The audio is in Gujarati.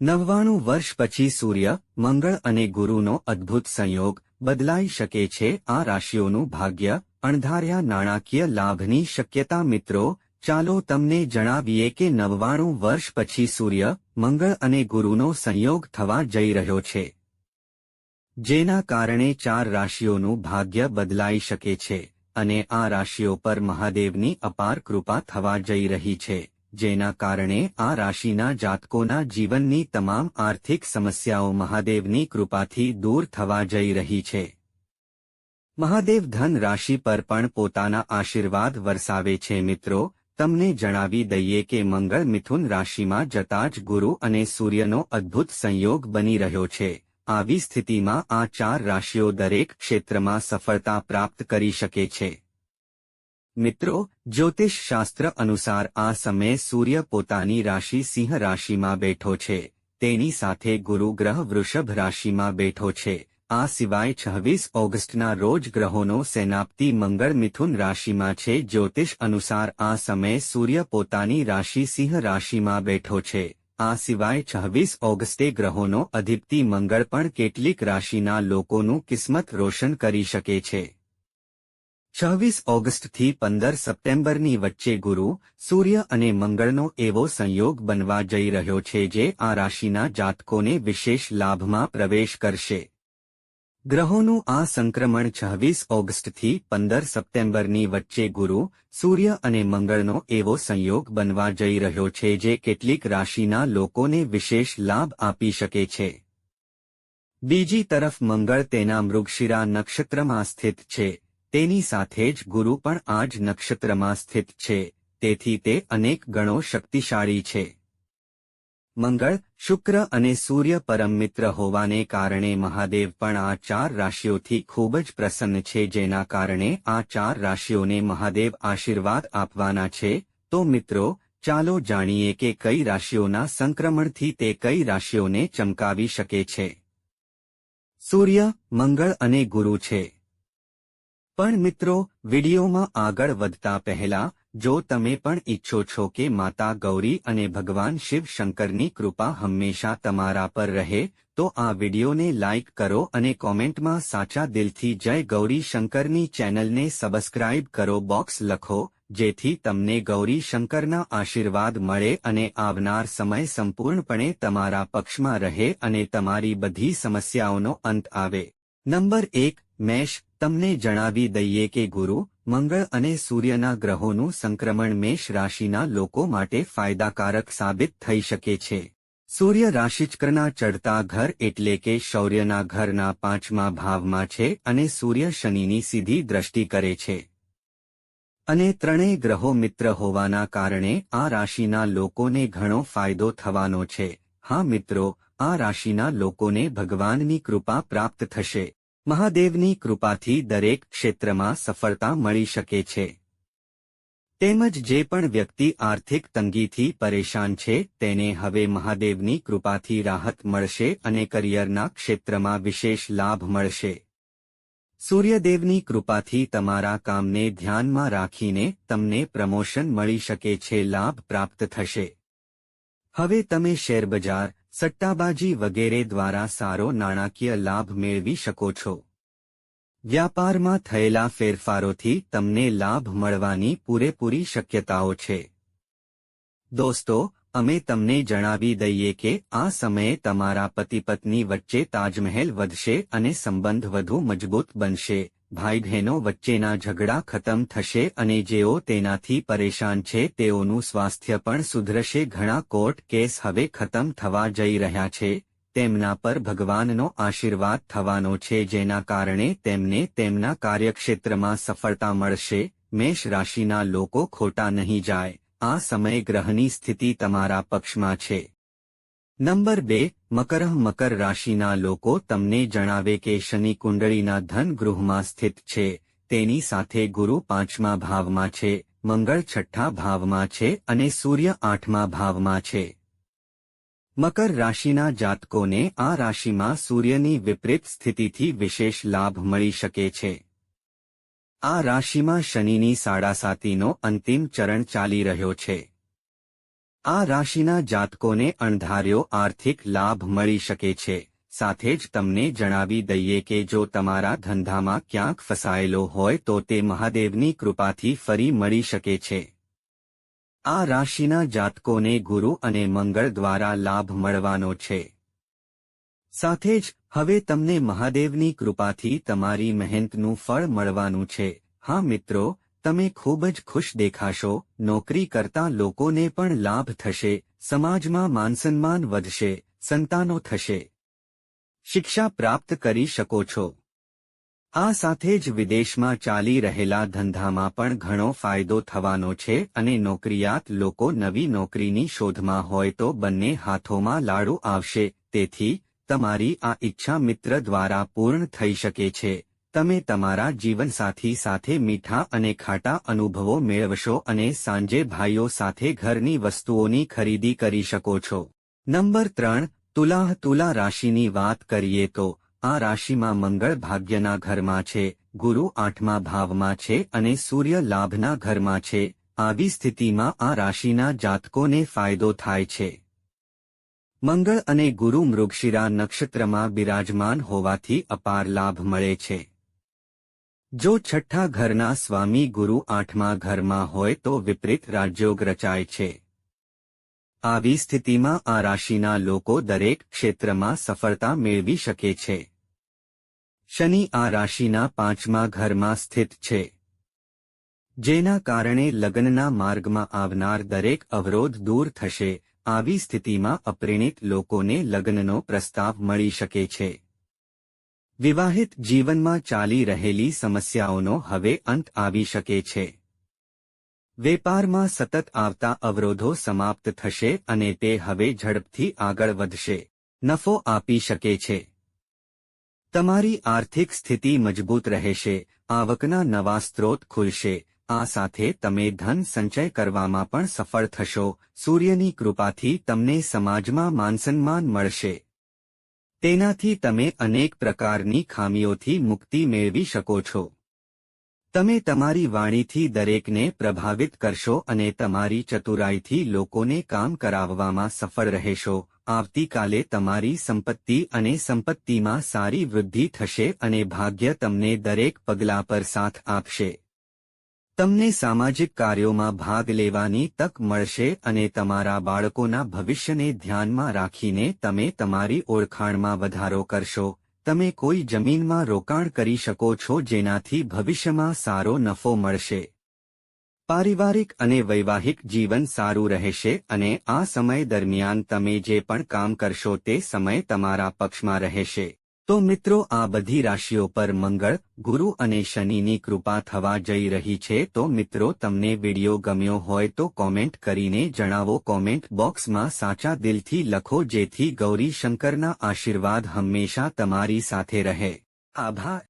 નવ્વાણું વર્ષ પછી સૂર્ય, મંગળ અને ગુરુનો અદ્ભુત સંયોગ બદલાઈ શકે છે. આ રાશિઓનું ભાગ્ય, અણધાર્યા નાણાકીય લાભની શક્યતા મિત્રો, ચાલો તમને જણાવીએ કે નવ્વાણું વર્ષ પછી સૂર્ય, મંગળ અને ગુરુનો સંયોગ થવા જઈ રહ્યો છે, જેના કારણે ચાર રાશિઓનું ભાગ્ય બદલાઈ શકે છે અને આ રાશિઓ પર મહાદેવની અપાર કૃપા થવા જઈ રહી છે. જેના કારણે આ રાશિના જાતકોના જીવનની તમામ આર્થિક સમસ્યાઓ મહાદેવની કૃપાથી દૂર થવા જઈ રહી છે. મહાદેવ ધન રાશિ પર પણ પોતાના આશીર્વાદ વરસાવે છે મિત્રો, તમને જણાવી દઈએ કે મંગળ મિથુન રાશિમાં જતા જ ગુરુ અને સૂર્યનો અદ્ભુત સંયોગ બની રહ્યો છે. આવી સ્થિતિમાં આ ચાર રાશિઓ દરેક ક્ષેત્રમાં સફળતા પ્રાપ્ત કરી શકે છે. મિત્રો જ્યોતિષ શાસ્ત્ર અનુસાર આ સમયે સૂર્ય પોતાની રાશિ સિંહ રાશિમાં બેઠો છે. તેની સાથે ગુરુ ગ્રહ વૃષભ રાશિમાં બેઠો છે. આ સિવાય છવ્વીસ ઓગસ્ટના રોજ ગ્રહોનો સેનાપ્તિ મંગળ મિથુન રાશિમાં છે. જ્યોતિષ અનુસાર આ સમયે સૂર્ય પોતાની રાશિ સિંહ રાશિમાં બેઠો છે. આ સિવાય છવ્વીસ ઓગસ્ટે ગ્રહોનો અધિપતિ મંગળ પણ કેટલીક રાશિના લોકોનું કિસ્મત રોશન કરી શકે છે. છવ્વીસ ઓગસ્ટથી પંદર સપ્ટેમ્બરની વચ્ચે ગુરુ, સૂર્ય અને મંગળનો એવો સંયોગ બનવા જઈ રહ્યો છે જે આ રાશિના જાતકોને વિશેષ લાભમાં પ્રવેશ કરશે. ગ્રહોનું આ સંક્રમણ છવ્વીસ ઓગસ્ટથી પંદર સપ્ટેમ્બરની વચ્ચે ગુરુ, સૂર્ય અને મંગળનો એવો સંયોગ બનવા જઈ રહ્યો છે જે કેટલીક રાશિના લોકોને વિશેષ લાભ આપી શકે છે. બીજી તરફ મંગળ તેના મૃગશિરા નક્ષત્રમાં સ્થિત છે. તેની સાથે જ ગુરુ પણ આ જ નક્ષત્રમાં સ્થિત છે, તેથી તે અનેક ગણો શક્તિશાળી છે. મંગળ, શુક્ર અને સૂર્ય પરમ મિત્ર હોવાને કારણે મહાદેવ પણ આ ચાર રાશિઓથી ખૂબ જ પ્રસન્ન છે, જેના કારણે આ ચાર રાશિઓને મહાદેવ આશીર્વાદ આપવાના છે. તો મિત્રો, ચાલો જાણીએ કે કઈ રાશિઓના સંક્રમણથી તે કઈ રાશિઓને ચમકાવી શકે છે. સૂર્ય, મંગળ અને ગુરુ છે. પણ મિત્રો, વિડીયોમાં આગળ વધતા પહેલા, જો તમે પણ ઈચ્છો છો કે માતા ગૌરી અને ભગવાન શિવ શંકરની કૃપા હંમેશા તમારા પર રહે, તો આ વિડીયોને લાઇક કરો અને કોમેન્ટમાં સાચા દિલથી જય ગૌરી શંકરની ચેનલને સબસ્ક્રાઇબ કરો બોક્સ લખો, જેથી તમને ગૌરી શંકરના આશીર્વાદ મળે અને આવનાર સમય સંપૂર્ણપણે તમારા પક્ષમાં રહે અને તમારી બધી સમસ્યાઓનો અંત આવે. નંબર એક, મેષ તમને જણાવી દઈએ કે ગુરુ, મંગળ અને સૂર્યના ગ્રહોનું સંક્રમણ મેષ રાશિના લોકો માટે ફાયદાકારક સાબિત થઈ શકે છે. સૂર્ય રાશિચક્રના ચડતા ઘર એટલે કે શૌર્યના ઘરના પાંચમા ભાવમાં છે અને સૂર્ય શનિની સીધી દ્રષ્ટિ કરે છે. અને ત્રણેય ગ્રહો મિત્ર હોવાના કારણે આ રાશિના લોકોને ઘણો ફાયદો થવાનો છે. હા મિત્રો, આ રાશિના લોકોને ભગવાનની કૃપા પ્રાપ્ત થશે. મહાદેવની કૃપાથી દરેક ક્ષેત્રમાં સફળતા મળી શકે છે. તેમજ જે પણ વ્યક્તિ આર્થિક તંગીથી પરેશાન છે, તેને હવે મહાદેવની કૃપાથી રાહત મળશે અને કરિયરના ક્ષેત્રમાં વિશેષ લાભ મળશે. સૂર્યદેવની કૃપાથી તમારા કામને ધ્યાનમાં રાખીને તમને પ્રમોશન મળી શકે છે, લાભ પ્રાપ્ત થશે. હવે તમે શેરબજાર સટ્ટાબાજી વગેરે દ્વારા સારો નાણાકીય લાભ મેળવી શકો છો. વ્યાપારમાં થયેલા ફેરફારોથી તમને લાભ મળવાની પૂરેપૂરી શક્યતાઓ છે. દોસ્તો, અમે તમને જણાવી દઈએ કે આ સમયે તમારા પતિ પત્ની વચ્ચે તાજમહેલ વધશે અને સંબંધ વધુ મજબૂત બનશે. ભાઈ બહેનો વચ્ચેના ઝઘડા ખતમ થશે અને જેઓ તેનાથી પરેશાન છે તેઓનું સ્વાસ્થ્ય પણ સુધરશે. ઘણા કોર્ટ કેસ હવે ખતમ થવા જઈ રહ્યા છે. તેમના પર ભગવાનનો આશીર્વાદ થવાનો છે, જેના કારણે તેમને તેમના કાર્યક્ષેત્રમાં સફળતા મળશે. મેષ રાશિના લોકો ખોટા નહીં જાય. આ સમય ગ્રહની સ્થિતિ તમારા પક્ષમાં છે. નંબર બે મકર મકર રાશિના લોકો તમને જણાવે કે શનિ કુંડળીના ધન ગૃહમાં સ્થિત છે, તેની સાથે ગુરુ પાંચમા ભાવમાં છે, મંગળ છઠ્ઠા ભાવમાં છે અને સૂર્ય આઠમા ભાવમાં છે. મકર રાશિના જાતકોને આ રાશિમાં સૂર્યની વિપરીત સ્થિતિથી વિશેષ લાભ મળી શકે છે. આ રાશિમાં શનિની સાડાસાતીનો અંતિમ ચરણ ચાલી રહ્યો છે. આ રાશિના જાતકોને અણધાર્યો આર્થિક લાભ મળી શકે છે. સાથે જ તમને જણાવી દઈએ કે જો તમારા ધંધામાં ક્યાંક ફસાયેલો હોય તો તે મહાદેવની કૃપાથી ફરી મળી શકે છે. આ રાશિના જાતકોને ગુરુ અને મંગળ દ્વારા લાભ મળવાનો છે. સાથે જ હવે તમને મહાદેવની કૃપાથી તમારી મહેનતનું ફળ મળવાનું છે. હા મિત્રો તમે ખૂબ જ ખુશ દેખાશો, નોકરી કરતા લોકોને પણ લાભ થશે, સમાજમાં માનસન્માન વધશે, સંતાનો થશે. શિક્ષા પ્રાપ્ત કરી શકો છો. આ સાથે જ વિદેશમાં ચાલી રહેલા ધંધામાં પણ ઘણો ફાયદો થવાનો છે અને નોકરિયાત લોકો નવી નોકરીની શોધમાં હોય તો બંને હાથોમાં લાડુ આવશે, તેથી, તમારી આ ઈચ્છા મિત્ર દ્વારા પૂર્ણ થઈ શકે છે. તમે તમારા જીવનસાથી સાથે મીઠા અને ખાટા અનુભવો મેળવશો અને સાંજે ભાઈઓ સાથે ઘરની વસ્તુઓની ખરીદી કરી શકો છો. નંબર ત્રણ, તુલાહ તુલા રાશિની વાત કરીએ તો, આ રાશિમાં મંગળ ભાગ્યના ઘરમાં છે, ગુરુ આઠમા ભાવમાં છે અને સૂર્ય લાભના ઘરમાં છે. આવી સ્થિતિમાં આ રાશિના જાતકોને ફાયદો થાય છે. મંગળ અને ગુરુ મૃગશિરા નક્ષત્રમાં બિરાજમાન હોવાથી અપાર લાભ મળે છે. જો છઠ્ઠા ઘરના સ્વામી ગુરુ આઠમા ઘરમાં હોય તો વિપરીત રાજયોગ રચાય છે. આવી સ્થિતિમાં આ રાશિના લોકો દરેક ક્ષેત્રમાં સફળતા મેળવી શકે છે. શનિ આ રાશિના પાંચમા ઘરમાં સ્થિત છે. જેના કારણે લગ્નના માર્ગમાં આવનાર દરેક અવરોધ દૂર થશે. આવી સ્થિતિમાં અપ્રેણિત લોકોને લગ્નનો પ્રસ્તાવ મળી શકે છે. વિવાહિત જીવનમાં ચાલી રહેલી સમસ્યાઓનો હવે અંત આવી શકે છે. વેપારમાં સતત આવતા અવરોધો સમાપ્ત થશે અને તે હવે ઝડપથી આગળ વધશે. નફો આપી શકે છે. તમારી આર્થિક સ્થિતિ મજબૂત રહેશે. આવકના નવા સ્ત્રોત ખુલશે. આ સાથે તમે ધન સંચય કરવામાં પણ સફળ થશો. સૂર્યની કૃપાથી તમને સમાજમાં માનસન્માન મળશે. તેનાથી તમે અનેક પ્રકારની ખામીઓથી મુક્તિ મેળવી શકો છો. તમે તમારી વાણીથી દરેકને પ્રભાવિત કરશો અને તમારી ચતુરાઈથી લોકોને કામ કરાવવામાં સફળ રહેશો. આવતીકાલે તમારી સંપત્તિ અને સંપત્તિમાં સારી વૃદ્ધિ થશે અને ભાગ્ય તમને દરેક પગલા પર સાથ આપશે. તમને સામાજિક કાર્યોમાં ભાગ લેવાની તક મળશે અને તમારા બાળકોના ભવિષ્યને ધ્યાનમાં રાખીને તમે તમારી ઓળખાણમાં વધારો કરશો. તમે કોઈ જમીનમાં રોકાણ કરી શકો છો જેનાથી ભવિષ્યમાં સારો નફો મળશે. પારિવારિક અને વૈવાહિક જીવન સારું રહેશે અને આ સમય દરમિયાન તમે જે પણ કામ કરશો તે સમય તમારા પક્ષમાં રહેશે. તો મિત્રો, આ બધી રાશિઓ પર મંગળ, ગુરુ અને શનિની કૃપા થવા જઈ રહી છે. તો મિત્રો, તમને વિડિયો ગમ્યો હોય તો કોમેન્ટ કરીને જણાવો. કોમેન્ટ બોક્સમાં સાચા દિલથી લખો, જેથી ગૌરી શંકરના આશીર્વાદ હંમેશા તમારી સાથે રહે. આભાર.